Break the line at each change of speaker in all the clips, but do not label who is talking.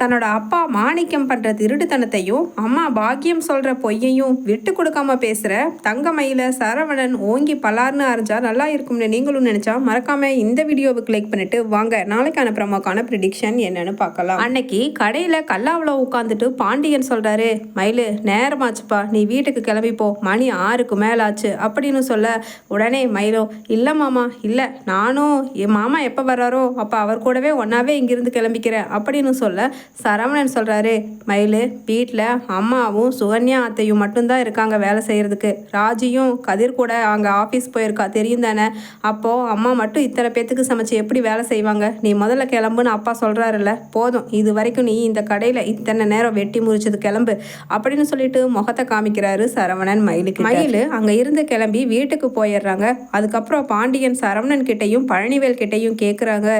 தன்னோட அப்பா மாணிக்கம் பண்ற திருடுத்தனத்தையும் அம்மா பாக்கியம் சொல்ற பொய்யையும் விட்டு கொடுக்காம பேசுற தங்கமயில சரவணன் ஓங்கி பலார்னு அரைஞ்சா நல்லா இருக்கும்னு நீங்களும் நினைச்சா மறக்காம இந்த வீடியோவை கிளிக் பண்ணிட்டு வாங்க. நாளைக்கான பிரமோக்கான ப்ரிடிக்ஷன் என்னன்னு பார்க்கலாம். அன்னைக்கு கடையில கல்லாவில் உட்காந்துட்டு பாண்டியன் சொல்றாரு மயிலு நேரமாச்சுப்பா. நீ வீட்டுக்கு கிளம்பிப்போ மணி ஆறுக்கு மேலே ஆச்சு அப்படின்னு சொல்ல உடனே மயிலோ இல்லை மாமா இல்லை. நானும் என் மாமா எப்போ வர்றாரோ அப்போ அவர் கூடவே ஒன்றாவே இங்கிருந்து கிளம்பிக்கிறேன். அப்படின்னு சொல்ல சரவணன் சொல்கிறாரு மயில் வீட்டில் அம்மாவும் சுகன்யா அத்தையும் மட்டும்தான் இருக்காங்க வேலை செய்கிறதுக்கு ராஜியும் கதிர் கூட அங்கே ஆஃபீஸ் போயிருக்கா தெரியும் தானே? அப்போது அம்மா மட்டும் இத்தனை பேத்துக்கு சமைச்சு எப்படி வேலை செய்வாங்க? நீ முதல்ல கிளம்புன்னு அப்பா சொல்கிறாருல்ல போதும். இது வரைக்கும் நீ இந்த கடையில் இத்தனை நேரம் வெட்டி முறிச்சது கிளம்பு அப்படின்னு சொல்லிட்டு முகத்தை காமிக்கிறாரு சரவணன் மயிலுக்கு மயில் அங்கே இருந்து கிளம்பி வீட்டுக்கு போயிடுறாங்க. அதுக்கப்புறம் பாண்டியன் சரவணன் கிட்டையும் பழனிவேல் கிட்டையும் கேட்குறாங்க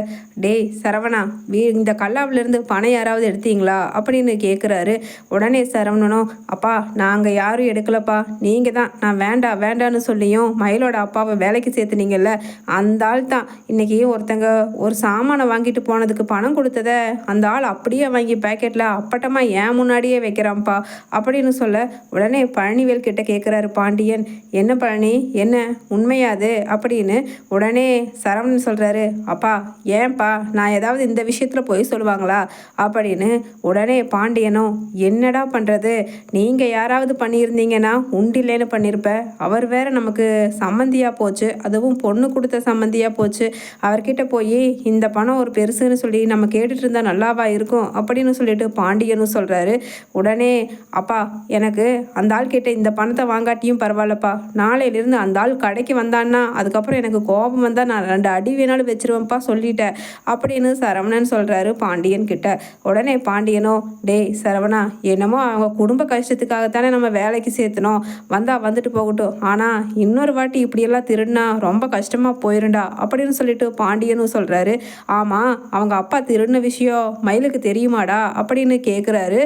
டேய் சரவணா வீ இந்த கல்லாவிலேருந்து பணம் யாராவது எடுத்தீங்களா? அப்படின்னு கேட்குறாரு உடனே சரவணனும் அப்பா நாங்கள் யாரும் எடுக்கலப்பா. நீங்கள் தான். நான் வேண்டாம் வேண்டான்னு சொல்லியும் மயிலோட அப்பாவை வேலைக்கு சேர்த்துனீங்கல்ல. அந்த ஆள் தான். இன்றைக்கி ஒருத்தங்க ஒரு சாமானை வாங்கிட்டு போனதுக்கு பணம் கொடுத்தத அந்த ஆள் அப்படியே வாங்கி பேக்கெட்டில் அப்பட்டமாக ஏன் முன்னாடியே வைக்கிறான்ப்பா. அப்படின்னு சொல்ல உடனே பழனிவேல் கிட்ட கேட்குறாரு பாண்டியன். என்ன பழனி? என்ன? உண்மையாது அப்படின்னு உடனே சரவணன் சொல்கிறாரு அப்பா ஏன்பா நான் ஏதாவது இந்த விஷயத்தில் போய் சொல்லுவாங்களா? அப்படின்னு உடனே பாண்டியனும் என்னடா பண்ணுறது நீங்கள் யாராவது பண்ணியிருந்தீங்கன்னா உண்டில்லைன்னு பண்ணியிருப்ப அவர் வேற நமக்கு சம்மந்தியாக போச்சு. அதுவும் பொண்ணு கொடுத்த சம்மந்தியாக போச்சு. அவர்கிட்ட போய் இந்த பணம் ஒரு பெருசுன்னு சொல்லி நம்ம கேட்டுட்டு இருந்தால் நல்லாவா இருக்கும்? அப்படின்னு சொல்லிட்டு பாண்டியனும் சொல்கிறாரு உடனே அப்பா எனக்கு அந்த ஆள் கிட்ட இந்த பணத்தை வாங்காட்டியும் பரவாயில்லப்பா. நாளையிலிருந்து அந்த ஆள் கடைக்கு வந்தான்னா அதுக்கப்புறம் எனக்கு கோபம் வந்தால் நான் ரெண்டு அடி வேணாலும் வச்சிருவேன்ப்பா சொல்லிட்டேன். அப்படின்னு சரவணன் சொல்கிறாரு பாண்டியன் கிட்ட. உடனே பாண்டியனோ டேய் சரவணா என்னமோ அவங்க குடும்ப கஷ்டத்துக்காகத்தானே நம்ம வேலைக்கு சேர்த்தனோம். வந்தா வந்துட்டு போகட்டும். ஆனால் இன்னொரு வாட்டி இப்படியெல்லாம் திருடினா ரொம்ப கஷ்டமாக போயிருண்டா அப்படின்னு சொல்லிட்டு பாண்டியனும் சொல்கிறாரு ஆமாம் அவங்க அப்பா திருடின விஷயம் மயிலுக்கு தெரியுமாடா? அப்படின்னு கேட்குறாரு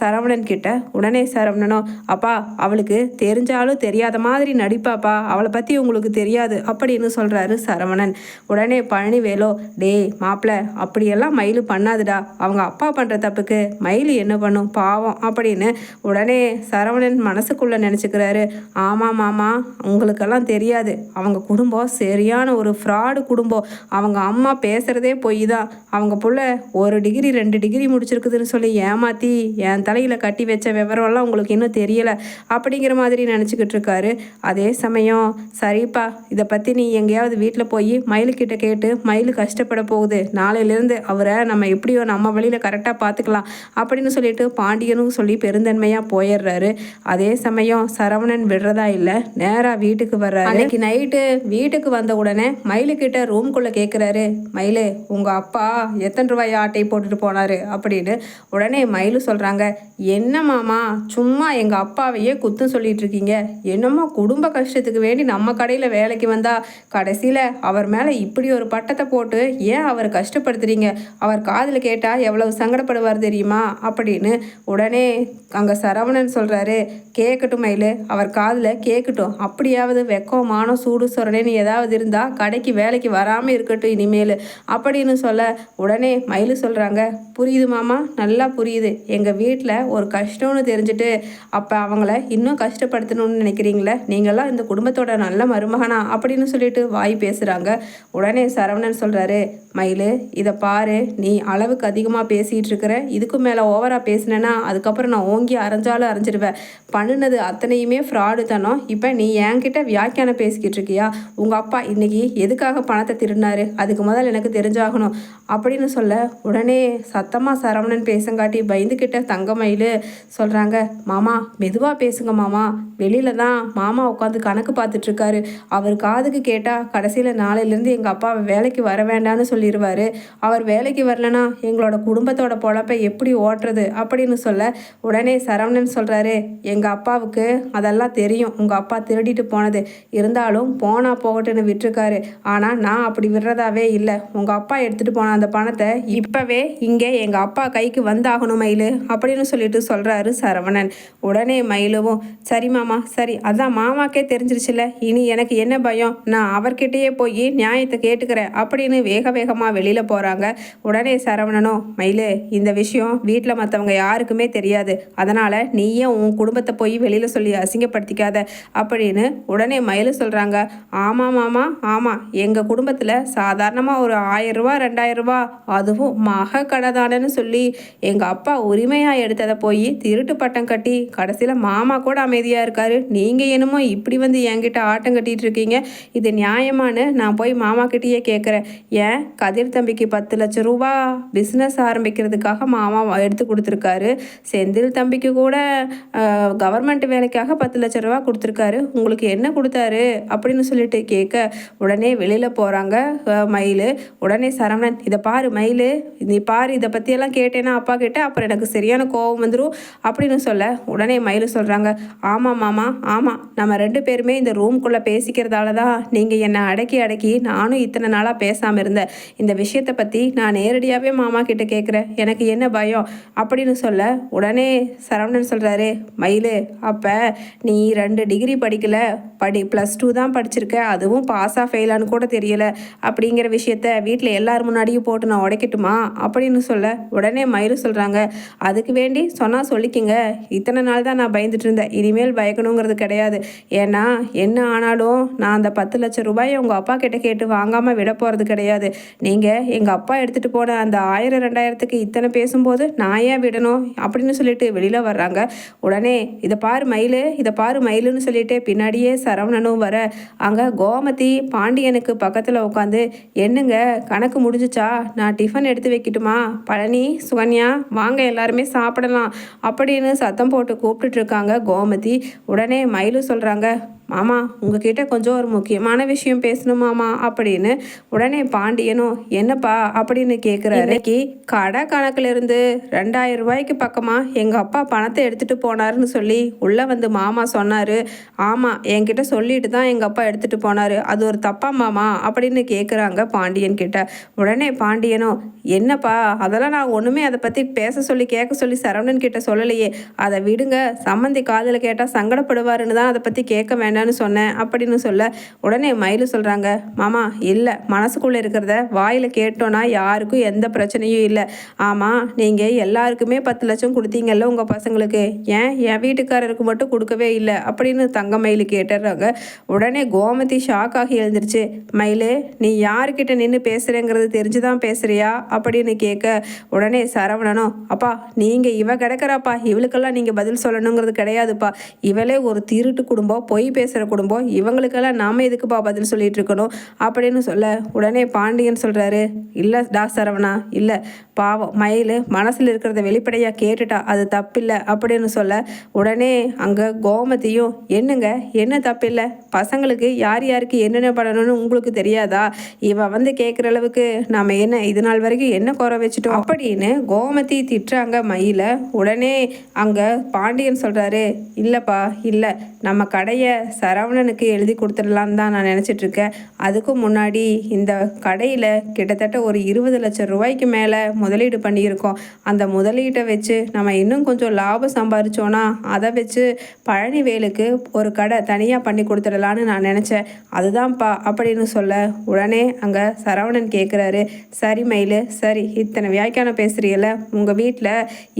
சரவணன் கிட்ட. உடனே சரவணனோ அப்பா அவளுக்கு தெரிஞ்சாலும் தெரியாத மாதிரி நடிப்பாப்பா. அவளை பற்றி உங்களுக்கு தெரியாது அப்படின்னு சொல்கிறாரு சரவணன். உடனே பழனிவேலோ டேய் மாப்பிள்ள அப்படியெல்லாம் மயில் பண்ணாதுடா. அவங்க அப்பா பண்ணுற தப்புக்கு மயில் என்ன பண்ணும்? பாவம். அப்படின்னு உடனே சரவணன் மனசுக்குள்ளே நினச்சிக்கிறாரு. ஆமாம் மாமா உங்களுக்கெல்லாம் தெரியாது. அவங்க குடும்பம் சரியான ஒரு ஃப்ராடு குடும்பம். அவங்க அம்மா பேசுகிறதே பொய் தான். அவங்க புள்ள ஒரு டிகிரி ரெண்டு டிகிரி முடிச்சிருக்குதுன்னு சொல்லி ஏமாற்றி என் தலையில் கட்டி வச்ச விவரம்லாம் உங்களுக்கு இன்னும் தெரியலை அப்படிங்கிற மாதிரி நினச்சிக்கிட்டு இருக்காரு. அதே சமயம் சரிப்பா இதை பற்றி நீ எங்கேயாவது வீட்டில் போய் மயிலுக்கிட்ட கேட்டு மயில் கஷ்டப்பட போகுது. நாளையிலேருந்து அவரை நம்ம எப்படியோ நம்ம வழியில் கரெக்டாக பார்த்துக்கலாம் அப்படின்னு சொல்லிட்டு பாண்டியனும் சொல்லி பெருந்தன்மையாக போயிடுறாரு. அதே சமயம் சரவணன் விடுறதா இல்லை நேராக வீட்டுக்கு வர்றாரு. அன்னைக்கு நைட்டு வீட்டுக்கு வந்த உடனே மயிலுக்கிட்ட ரூம்குள்ளே கேட்குறாரு மயிலு உங்கள் அப்பா எத்தனை ரூபாய் ஆட்டை போட்டுட்டு போனார்? அப்படின்னு உடனே மயிலு சொல்கிறாங்க என்ன மாமா சும்மா எங்கள் அப்பாவையே குத்தம் சொல்லிட்டு இருக்கீங்க. என்னமோ குடும்ப கஷ்டத்துக்கு வேண்டி நம்ம கடையில் வேலைக்கு வந்தால் கடைசியில் அவர் மேலே இப்படி ஒரு பட்டத்தை போட்டு ஏன் அவர் கஷ்டப்படுத்துறீங்க? அவர் காதில் கேட்டால் எவ்வளவு சங்கடப்படுவார் தெரியுமா? அப்படின்னு உடனே அங்கே சரவணன் சொல்கிறாரு கேட்கட்டும் மயிலு அவர் காதில் கேட்கட்டும் அப்படியாவது வெக்கமான மானம் சூடு சொரணேன்னு ஏதாவது இருந்தால் கடைக்கு வேலைக்கு வராமல் இருக்கட்டும் இனிமேல் அப்படின்னு சொல்ல உடனே மயில் சொல்கிறாங்க புரியுது மாமா நல்லா புரியுது. எங்கள் வீட்டில் ஒரு கஷ்டம்னு தெரிஞ்சுட்டு அப்போ அவங்கள இன்னும் கஷ்டப்படுத்தணும்னு நினைக்கிறீங்களே? நீங்களாம் இந்த குடும்பத்தோட நல்ல மருமகனா? அப்படின்னு சொல்லிட்டு வாய் பேசுகிறாங்க உடனே சரவணன் சொல்கிறாரு மயிலு இதை பாரு. நீ அளவுக்கு அதிகமாக பேசிகிட்டு இருக்கிற இதுக்கு மேலே ஓவராக பேசினேன்னா அதுக்கப்புறம் நான் ஓங்கி அரைஞ்சாலும் அரைஞ்சிடுவேன் பண்ணுனது அத்தனையுமே ஃப்ராடு தானோ இப்போ நீ என்கிட்ட வியாக்கியானம் பேசிக்கிட்டு இருக்கியா உங்கள் அப்பா இன்னைக்கு எதுக்காக பணத்தை திருடினாரு? அதுக்கு முதல் எனக்கு தெரிஞ்சாகணும். அப்படின்னு சொல்ல உடனே சத்தமாக சரவணன் பேசங்காட்டி பயந்துக்கிட்ட தங்க மயிலு சொல்கிறாங்க மாமா மெதுவாக பேசுங்க மாமா. வெளியில தான் மாமா உட்காந்து கணக்கு பார்த்துட்ருக்காரு அவர் காதுக்கு கேட்டால் கடைசியில் நாளையிலேருந்து எங்கள் அப்பாவை வேலைக்கு வர வேண்டான்னு சொல்லி சொல்லிடுவார் அவர் வேலைக்கு வரலனா எங்களோட குடும்பத்தோட பொழப்பை எப்படி ஓட்டுறது அப்படின்னு சொல்ல உடனே சரவணன் சொல்கிறாரு எங்கள் அப்பாவுக்கு அதெல்லாம் தெரியும். உங்கள் அப்பா திருடிட்டு போனது. இருந்தாலும் போனால் போகட்டுன்னு விட்டுருக்காரு. ஆனால் நான் அப்படி விடுறதாவே இல்லை. உங்கள் அப்பா எடுத்துகிட்டு போன அந்த பணத்தை இப்போவே இங்கே எங்கள் அப்பா கைக்கு வந்தாகணும் மயிலு அப்படின்னு சொல்லிட்டு சொல்கிறாரு சரவணன். உடனே மயிலுவும் சரி மாமா சரி. அதான் மாமாக்கே தெரிஞ்சிருச்சுல இனி எனக்கு என்ன பயம்? நான் அவர்கிட்டயே போய் நியாயத்தை கேட்டுக்கிறேன் அப்படின்னு வேக வேகமாக வெளியில் போகிறாங்க உடனே சரவணனும் மயிலு இந்த விஷயம் வீட்டில் மற்றவங்க யாருக்குமே தெரியாது. அதனால் நீயே உன் குடும்பத்தை போய் வெளியில் சொல்லி அசிங்கப்படுத்திக்காத அப்படின்னு உடனே மயிலு சொல்கிறாங்க ஆமாம் மாமா ஆமாம் எங்கள் குடும்பத்தில் சாதாரணமாக ஒரு ஆயிரம் ரூபா ரெண்டாயிரம் ரூபா அதுவும் மக கடை தானேன்னு சொல்லி எங்கள் அப்பா உரிமையாக எடுத்ததை போய் திருட்டு பட்டம் கட்டி கடைசியில் மாமா கூட அமைதியாக இருக்காரு. நீங்கள் என்னமோ இப்படி வந்து என்கிட்ட ஆட்டம் கட்டிகிட்டு இருக்கீங்க. இது நியாயமானு நான் போய் மாமா கிட்டேயே கேட்குறேன் ஏன் கதிர் தம்பிக்கு பத்து லட்சம் ரூபா பிஸ்னஸ் ஆரம்பிக்கிறதுக்காக மாமா எடுத்து கொடுத்துருக்காரு. செந்தில் தம்பிக்கு கூட கவர்மெண்ட் வேலைக்காக பத்து லட்ச ரூபா கொடுத்துருக்காரு. உங்களுக்கு என்ன கொடுத்தாரு? அப்படின்னு சொல்லிட்டு கேட்க உடனே வெளியில் போகிறாங்க மயில். உடனே சரவணன் இதை பாரு மயில் நீ பாரு இதை பற்றியெல்லாம் கேட்டேன்னா அப்பா கிட்ட அப்புறம் எனக்கு சரியான கோபம் வந்துடும் அப்படின்னு சொல்ல உடனே மயில் சொல்கிறாங்க ஆமாம் மாமா ஆமாம் நம்ம ரெண்டு பேருமே இந்த ரூம்குள்ளே பேசிக்கிறதால தான் நீங்கள் என்னை அடக்கி அடக்கி நானும் இத்தனை நாளாக பேசாமல் இருந்தேன். இந்த விஷயத்தை பற்றி நான் நேரடியாகவே மாமா கிட்ட கேட்குறேன் எனக்கு என்ன பயம்? அப்படின்னு சொல்ல உடனே சரவணன் சொல்கிறாரு மயில் அப்போ நீ ரெண்டு டிகிரி படிக்கல படி ப்ளஸ் டூ தான் படிச்சிருக்க அதுவும் பாஸாக ஃபெயிலான்னு கூட தெரியலை அப்படிங்கிற விஷயத்த வீட்டில் எல்லார் முன்னாடியும் போட்டு நான் உடைக்கட்டுமா? அப்படின்னு சொல்ல உடனே மயில் சொல்கிறாங்க அதுக்கு வேண்டி சொன்னால் சொல்லிக்கிங்க. இத்தனை நாள் தான் நான் பயந்துட்டு இருந்தேன். இனிமேல் பயக்கணுங்கிறது கிடையாது. ஏன்னா என்ன ஆனாலும் நான் அந்த பத்து லட்சம் ரூபாயை உங்கள் அப்பா கிட்ட கேட்டு வாங்காமல் விட போகிறது கிடையாது. நீங்கள் எங்கள் அப்பா எடுத்துகிட்டு போன அந்த ஆயிரம் ரெண்டாயிரத்துக்கு இத்தனை பேசும்போது நான் ஏன் விடணும் அப்படின்னு சொல்லிட்டு வெளியில் வர்றாங்க. உடனே இதை பாரு மயில் இதை பாரு மயிலுன்னு சொல்லிட்டு பின்னாடியே சரவணனும் வர அங்கே கோமதி பாண்டியனுக்கு பக்கத்தில் உட்காந்து என்னங்க கணக்கு முடிஞ்சிச்சா? நான் டிஃபன் எடுத்து வைக்கட்டுமா? பழனி சுகன்யா வாங்க எல்லாருமே சாப்பிடலாம். அப்படின்னு சத்தம் போட்டு கூப்பிட்டுட்டு இருக்காங்க கோமதி. உடனே மயிலும் சொல்கிறாங்க மாமா உங்ககிட்ட கொஞ்சம் ஒரு முக்கியமான விஷயம் பேசணும் மாமா அப்படின்னு உடனே பாண்டியனும் என்னப்பா? அப்படின்னு கேட்குறாரு இன்னைக்கு கடை கணக்குல இருந்து ரெண்டாயிரம் ரூபாய்க்கு பக்கமாக எங்கள் அப்பா பணத்தை எடுத்துகிட்டு போனாருன்னு சொல்லி உள்ளே வந்து மாமா சொன்னார். ஆமாம் என்கிட்ட சொல்லிட்டு தான் எங்கள் அப்பா எடுத்துகிட்டு போனார். அது ஒரு தப்பா மாமா அப்படின்னு கேட்குறாங்க பாண்டியன் கிட்ட. உடனே பாண்டியனும் என்னப்பா அதெல்லாம் நான் ஒன்றுமே அதை பற்றி பேச சொல்லி கேட்க சொல்லி சரவணன் கிட்ட சொல்லலையே. அதை விடுங்க சம்மந்தி காதில் கேட்டால் சங்கடப்படுவாருன்னு தான் அதை பற்றி கேட்க என்னன்னு சொன்னேன் அப்படின்னு சொல்ல உடனே மயில் சொல்கிறாங்க மாமா இல்லை மனசுக்குள்ளே இருக்கிறத வாயில் கேட்டோன்னா யாருக்கும் எந்த பிரச்சனையும் இல்லை. ஆமாம் நீங்கள் எல்லாருக்குமே பத்து லட்சம் கொடுத்தீங்கல்ல உங்கள் பசங்களுக்கு. ஏன்? என் வீட்டுக்காரருக்கு மட்டும் கொடுக்கவே இல்லை. அப்படின்னு தங்க மயில் கேட்டுடுறாங்க உடனே கோமதி ஷாக் ஆகி எழுந்துருச்சு. மயில் நீ யாருக்கிட்ட நின்று பேசுகிறேங்கிறது தெரிஞ்சு தான் பேசுகிறியா அப்படின்னு கேட்க உடனே சரவணனும் அப்பா நீங்கள் இவ கிடக்கிறாப்பா. இவளுக்கெல்லாம் நீங்கள் பதில் சொல்லணுங்கிறது கிடையாதுப்பா. இவளே ஒரு திருட்டு குடும்பம் பொய் பேசுகிற குடும்பம் இவங்களுக்கெல்லாம் நாம் எதுக்குப்பா பதில் சொல்லிட்டு இருக்கணும் அப்படின்னு சொல்ல உடனே பாண்டியன் சொல்கிறாரு இல்லை டா சரவணா இல்லை. பாவம் மயில் மனசில் இருக்கிறத வெளிப்படையாக கேட்டுட்டா அது தப்பில்லை. அப்படின்னு சொல்ல உடனே அங்கே கோமதியும் என்னங்க? என்ன தப்பில்லை? பசங்களுக்கு யார் யாருக்கு என்னென்ன பண்ணணும்னு உங்களுக்கு தெரியாதா? இவன் வந்து கேட்குற அளவுக்கு நாம் என்ன இது நாள் வரைக்கும் என்ன குறை வச்சுட்டோம்? அப்படின்னு கோமதி திட்டுறாங்க மயில. உடனே அங்கே பாண்டியன் சொல்கிறாரு இல்லைப்பா இல்லை. நம்ம கடையை சரவணனுக்கு எழுதி கொடுத்துடலான்னு தான் நான் நினச்சிட்ருக்கேன். அதுக்கும் முன்னாடி இந்த கடையில் கிட்டத்தட்ட ஒரு இருபது லட்சம் ரூபாய்க்கு மேலே முதலீடு பண்ணியிருக்கோம். அந்த முதலீட்டை வச்சு நம்ம இன்னும் கொஞ்சம் லாபம் சம்பாரிச்சோன்னா அதை வச்சு பழனிவேலுக்கு ஒரு கடை தனியாக பண்ணி கொடுத்துடலான்னு நான் நினச்சேன். அதுதான்ப்பா அப்படின்னு சொல்ல உடனே அங்கே சரவணன் கேட்குறாரு சரி மயில் சரி இத்தனை வியாக்கியானம் பேசுகிறீல்ல உங்கள் வீட்டில்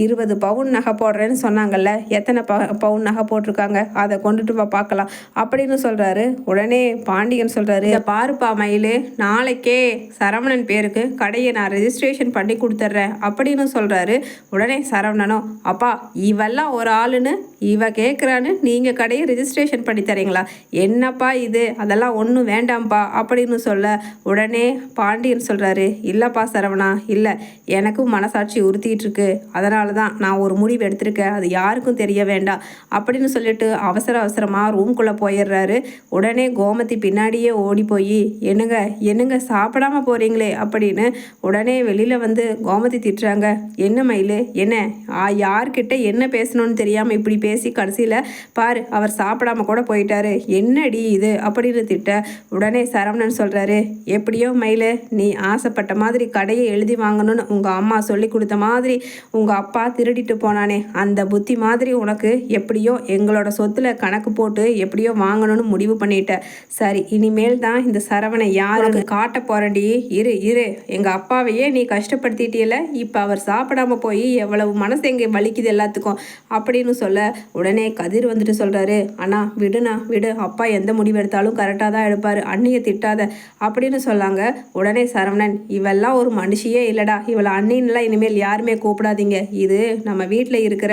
இருபது பவுன் நகை போடுறேன்னு சொன்னாங்கல்ல எத்தனை ப பவுன் நகை போட்டிருக்காங்க? அதை கொண்டுட்டு வா பார்க்கலாம். அப்படின்னு சொல்கிறாரு உடனே பாண்டியன் சொல்கிறாரு பாருப்பா மயில் நாளைக்கே சரவணன் பேருக்கு கடையை நான் ரெஜிஸ்ட்ரேஷன் பண்ணி கொடுத்துட்றேன் அப்படின்னு சொல்கிறாரு உடனே சரவணனும் அப்பா இவெல்லாம் ஒரு ஆளுன்னு இவ கேட்குறான்னு நீங்கள் கடையை ரிஜிஸ்ட்ரேஷன் பண்ணி தரீங்களா? என்னப்பா இது? அதெல்லாம் ஒன்றும் வேண்டாம்ப்பா அப்படின்னு சொல்ல உடனே பாண்டியன் சொல்கிறாரு இல்லைப்பா சரவணா இல்லை எனக்கும் மனசாட்சி உறுத்திட்டு இருக்கு அதனால தான் நான் ஒரு முடிவு எடுத்திருக்கேன் அது யாருக்கும் தெரிய வேண்டாம் அப்படின்னு சொல்லிட்டு அவசர அவசரமாக ரூம்குள்ளே போயிடுறாரு. உடனே கோமதி பின்னாடியே ஓடி போய் என்னங்க என்னங்க சாப்பிடாம போகிறீங்களே அப்படின்னு உடனே வெளியில் வந்து கோமதி திட்டுறாங்க. என்ன மயில் என்ன? யார்கிட்ட என்ன பேசணும்னு தெரியாமல் இப்படி பேச கடைசியில் பாரு அவர் சாப்பிடாம கூட போயிட்டாரு. என்னடி இது? அப்படின்னு திட்ட உடனே சரவணன் சொல்கிறாரு எப்படியோ மயிலு நீ ஆசைப்பட்ட மாதிரி கடையை எழுதி வாங்கணும்னு உங்கள் அம்மா சொல்லி கொடுத்த மாதிரி உங்கள் அப்பா திருடிட்டு போனானே. அந்த புத்தி மாதிரி உனக்கு எப்படியோ எங்களோட சொத்துல கணக்கு போட்டு எப்படியோ வாங்கணும்னு முடிவு பண்ணிட்ட. சரி இனிமேல் தான் இந்த சரவணை யாருக்கு காட்ட போறேன்டி. இரு இரு. எங்கள் அப்பாவையே நீ கஷ்டப்படுத்திட்டியல இப்போ அவர் சாப்பிடாம போய் எவ்வளவு மனசு எங்கே வலிக்குது எல்லாத்துக்கும்? அப்படின்னு சொல்ல உடனே கதிர் வந்துட்டு சொல்கிறாரு அண்ணா விடுண்ணா விடு. அப்பா எந்த முடிவு எடுத்தாலும் கரெக்டாக தான் எடுப்பார். அண்ணியை திட்டாத அப்படின்னு சொல்லாங்க. உடனே சரவணன் இவெல்லாம் ஒரு மனுஷியே இல்லைடா. இவளை அண்ணின்லாம் இனிமேல் யாருமே கூப்பிடாதீங்க. இது நம்ம வீட்டில் இருக்கிற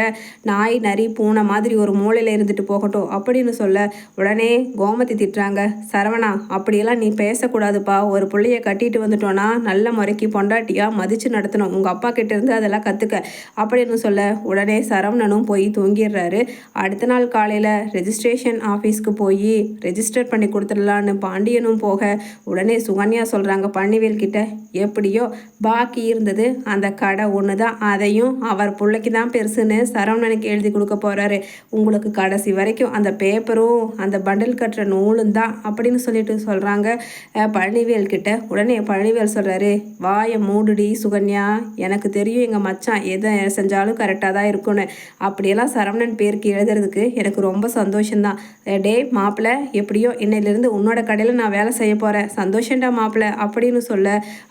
நாய் நரி பூனை மாதிரி ஒரு மூலையில் இருந்துட்டு போகட்டும் அப்படின்னு சொல்ல உடனே கோமதி திட்டுறாங்க. சரவணா அப்படியெல்லாம் நீ பேசக்கூடாதுப்பா. ஒரு பிள்ளைய கட்டிட்டு வந்துட்டோன்னா நல்ல முறைக்கு பொண்டாட்டியாக மதித்து நடத்தணும். உங்கள் அப்பா கிட்டேருந்து அதெல்லாம் கற்றுக்க அப்படின்னு சொல்ல உடனே சரவணனும் போய் தூங்கிடுறாரு. அடுத்த நாள் காலையில் ரெஜிஸ்ட்ரேஷன் ஆஃபீஸ்க்கு போய் ரெஜிஸ்டர் பண்ணி கொடுத்துடலான்னு பாண்டியனும் போக உடனே சுகன்யா சொல்கிறாங்க பன்னிவேல் கிட்ட எப்படியோ பாக்கி இருந்தது. அந்த கடை ஒன்று தான் அதையும் அவர் பிள்ளைக்கு தான் பெருசுன்னு சரவணனுக்கு எழுதி கொடுக்க போகிறாரு உங்களுக்கு கடைசி வரைக்கும் அந்த பேப்பரும் அந்த பண்டில் கட்டுற நூலும் தான் அப்படின்னு சொல்லிட்டு சொல்கிறாங்க பழனிவேல் கிட்ட உடனே பழனிவேல் சொல்கிறாரு வாயை மூடுடி சுகன்யா. எனக்கு தெரியும் எங்கள் மச்சான் எதை செஞ்சாலும் கரெக்டாக தான் இருக்கும்னு அப்படியெல்லாம் சரவணன் பேருக்கு எழுதுறதுக்கு எனக்கு ரொம்ப சந்தோஷம்தான். டே மாப்பிள்ளை எப்படியோ என்னையிலேருந்து உன்னோட கடையில் நான் வேலை செய்ய போகிறேன் சந்தோஷம்டா மாப்பிள்ளை அப்படின்னு சொல்ல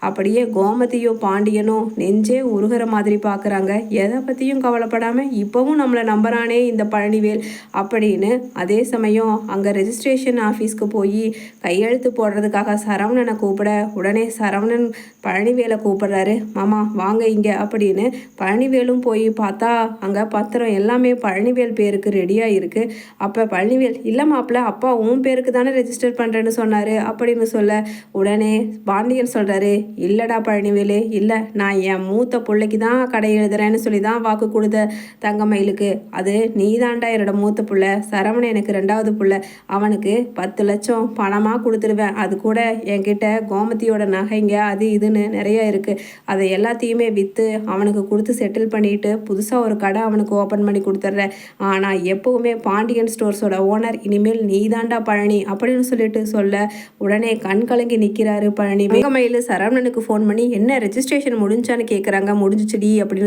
அப்படியே கோமதியும் பாண்டியனும் நெஞ்சே உருகிற மாதிரி பார்க்குறாங்க எதை பற்றியும் கவலைப்படாமல் இப்போவும் நம்மளை நம்புறானே இந்த பழனிவேல் அப்படின்னு. அதே சமயம் அங்கே ரெஜிஸ்ட்ரேஷன் ஆஃபீஸ்க்கு போய் கையெழுத்து போடுறதுக்காக சரவணனை கூப்பிட உடனே சரவணன் பழனிவேலை கூப்பிடுறாரு. மாமா வாங்க இங்கே அப்படின்னு பழனிவேலும் போய் பார்த்தா அங்கே பத்திரம் எல்லாமே பழனிவேல் பேருக்கு ரெடியாக இருக்குது அப்போ பழனிவேல் இல்லை மாப்பிள்ள அப்பா உன் பேருக்கு தானே ரெஜிஸ்டர் பண்ணுறேன்னு சொன்னார். அப்படின்னு சொல்ல உடனே பாண்டியன் சொல்கிறாரு இல்லைடா பழனிவேலு இல்லை நான் என் மூத்த பிள்ளைக்கு தான் கடை எழுதுறேன்னு சொல்லி தான் வாக்கு கொடுத்த தங்கமயிலுக்கு அது நீ தாண்டா என்னோட மூத்த பிள்ளை. சரவணன் எனக்கு ரெண்டாவது பிள்ளை. அவனுக்கு பத்து லட்சம் பணமாக கொடுத்துருவேன். அது கூட என்கிட்ட கோமதியோட நகைங்க அது இதுன்னு நிறைய இருக்குது அதை எல்லாத்தையுமே விற்று அவனுக்கு கொடுத்து செட்டில் பண்ணிட்டு புதுசாக ஒரு கடை அவனுக்கு ஓப்பன் பண்ணி கொடுத்துட்றேன். ஆனால் எப்போவுமே பாண்டியன் ஸ்டோர்ஸோட ஓனர் இனிமேல் நீ தாண்டா பழனி அப்படின்னு சொல்லிட்டு சொல்ல உடனே கண் கலங்கி நிற்கிறாரு பழனி. மயிலு சரவணனுக்கு ஃபோன் பண்ணி என்ன ரெஜிஸ்ட்ரேஷன் முடிஞ்சான்னு கேட்குறாங்க முடிஞ்சிச்சுடி அப்படின்னு